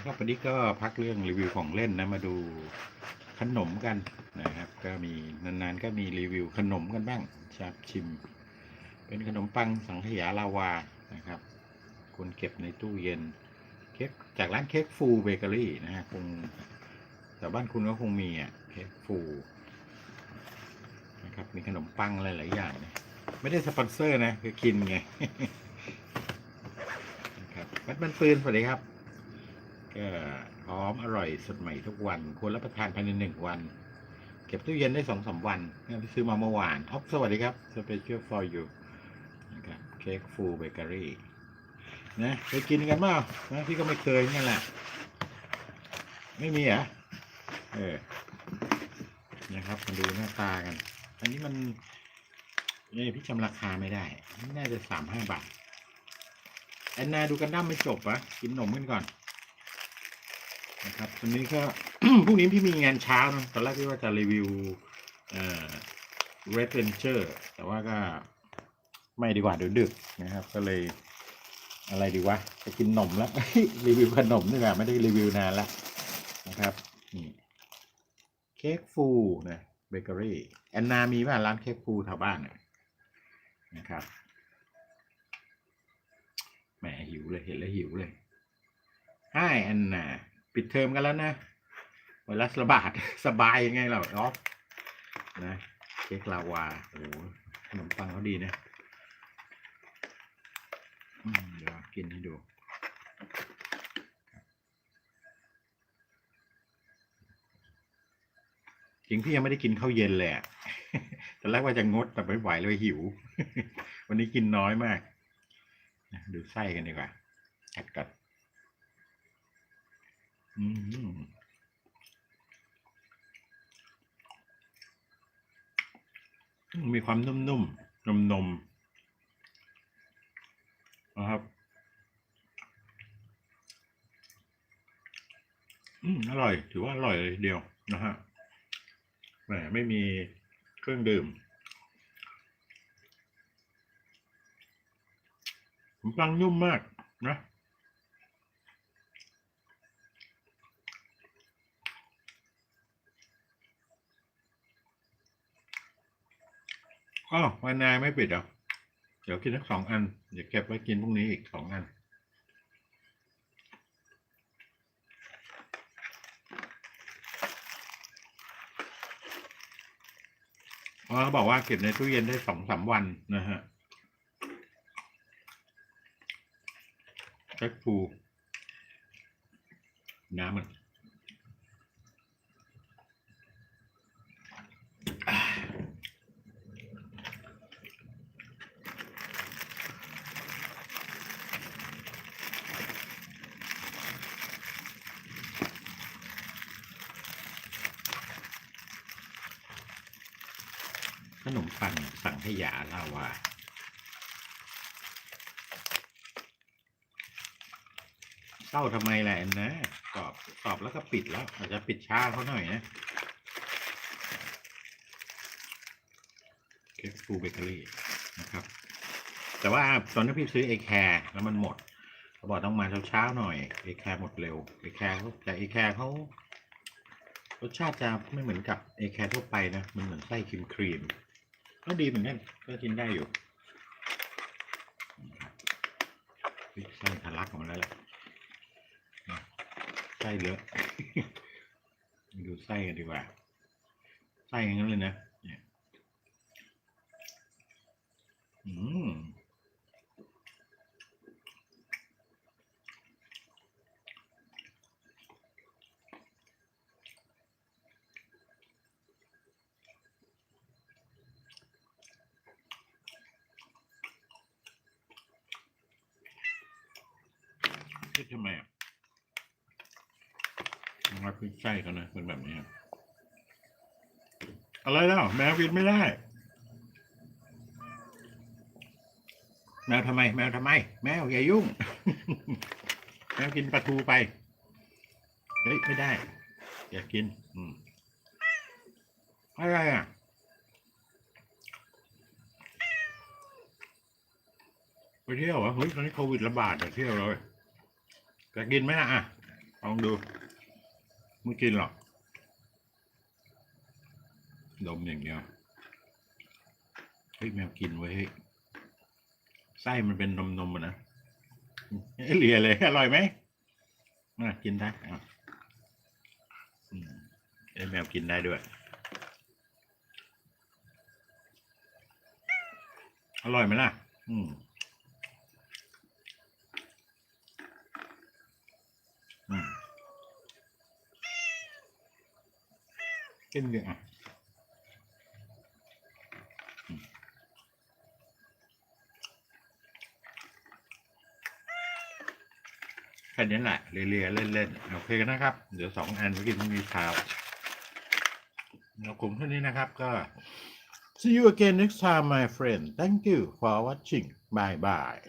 นะครับวันนี้ก็พักเรื่องรีวิวของเล่นนะมาดูขนมกันนะครับ ก็มีนานๆก็มีรีวิวขนมกันบ้างชับชิม เป็นขนมปังสังขยาลาวานะครับคุณเก็บในตู้เย็นเค้กจากร้านเค้กฟูเบเกอรี่นะฮะคงแต่บ้านคุณก็คงมีอะเค้กฟูนะครับมีขนมปังหลายๆอย่างนะไม่ได้สปอนเซอร์นะคือกินไงนะครับวัดบันปืนสวัสดีครับ ก็หอมอร่อยสดใหม่ทุกวัน ควรรับประทานภายในหนึ่งวัน เก็บตู้เย็นได้สองสามวันเนี่ยไปซื้อมาเมื่อวานอ๊อฟสวัสดีครับ special for you นะครับเค้กฟูเบเกอรี่นะเคยกินกันเปล่านะพี่ก็ไม่เคยนั่นแหละ ไม่มีเหรอะเออนะครับมาดูหน้าตากัน อันนี้มันนี่พี่จำราคาไม่ได้ น่าจะสามห้าบาทแอนนาดูกันดั้มไม่จบปะกินนมกันก่อน นะครับวันนี้ก็ พรุ่งนี้พี่มีงานเช้านะตอนแรกพี่ว่าจะรีวิวเอ่อ Red Ranger แต่ว่าก็ไม่ดีกว่าเดี๋ยวดึกนะครับ ก็เลยอะไรดีวะจะกินนมแล้ว รีวิวขนมนี่แหละไม่ได้รีวิวนานแล้วนะครับนี่เค้กฟูนะเบเกอรี่แอนนามีป่ะร้านเค้กฟูแถวบ้านนะครับแหมหิวเลยเห็นแล้วหิวเลยให้แอนนา ปิดเทอมกันแล้วนะไวรัสระบาด สบายยังไงเราออฟนะเค้กลาวาโอ้ขนมปังเขาดีนะเดี๋ยวกินให้ดูจริงพี่ยังไม่ได้กินข้าวเย็นเลยอะตอนแรกว่าจะงดแต่ไม่ไหวเลยหิว วันนี้กินน้อยมาก ดูไส้กันดีกว่ากัดกัด มีความนุ่มๆนมนมๆนะครับ อืม อร่อย ถือว่าอร่อยเลยเดียวนะฮะ แหม ไม่มีเครื่องดื่มขนมปังนุ่มมากนะ อ๋อวันนายไม่ปิดเหรอเดี๋ยวกินทั้งสองอัน เดี๋ยวเก็บไว้กินพรุ่งนี้อีกสองอัน เพราะเขาบอกว่าเก็บในตู้เย็นได้สองสามวันนะฮะแจ็คฟูน้ำมัน นมปังสังขยาลาวาเศร้าทำไมแหละนะตอบตอบแล้วก็ปิดแล้ว อาจจะปิดช้าเขาหน่อยนะเค้กฟูเบเกอรี่นะครับ แต่ว่าตอนที่พี่ซื้อเอแคร์แล้วมันหมดเขาบอกต้องมาเช้าๆหน่อยเอแคร์หมดเร็วเอแคร์เขาแต่เอแคร์เขารสชาติจะไม่เหมือนกับเอแคร์ทั่วไปนะ มันเหมือนไส้ครีมครีม ก็ดีเหมือนกันก็กินได้อยู่ไส้ทะลักออกมาแล้วแหละนะไส้เยอะ ดูไส้กันดีกว่าไส้อย่างนั้นเลยนะเนี่ยอืม คิดทำไมอะมาขึ้นไส้เขานะเป็นแบบนี้อะไรแล้วแมวกินไม่ได้ แมวทำไม แมวทำไม แมวอย่ายุ่ง แมวกินปลาทูไป เฮ้ยไม่ได้ อย่ากิน อืมอะไรอะไปเที่ยวเหรอเฮ้ยตอนนี้โควิดระบาดอย่าเที่ยวเลย จะกินไหมล่ะอะลองดูไม่กินหรอกดมอย่างเดียวเฮ้ยแมวกินไว้ยเฮ้ยไส้มันเป็นนมนมๆอะนะเหลียเลยอร่อยไหมมากินได้อะอืมไอ้แมวกินได้ด้วย อร่อยไหมล่ะ อืม กินเยอะอะแค่นี้แหละเลียๆเล่นๆโอเคนะครับ เดี๋ยวสองอันไปกินพรุ่งนี้เช้าเรากลุ่มเท่านี้นะครับก็ see you again next time my friend thank you for watching bye bye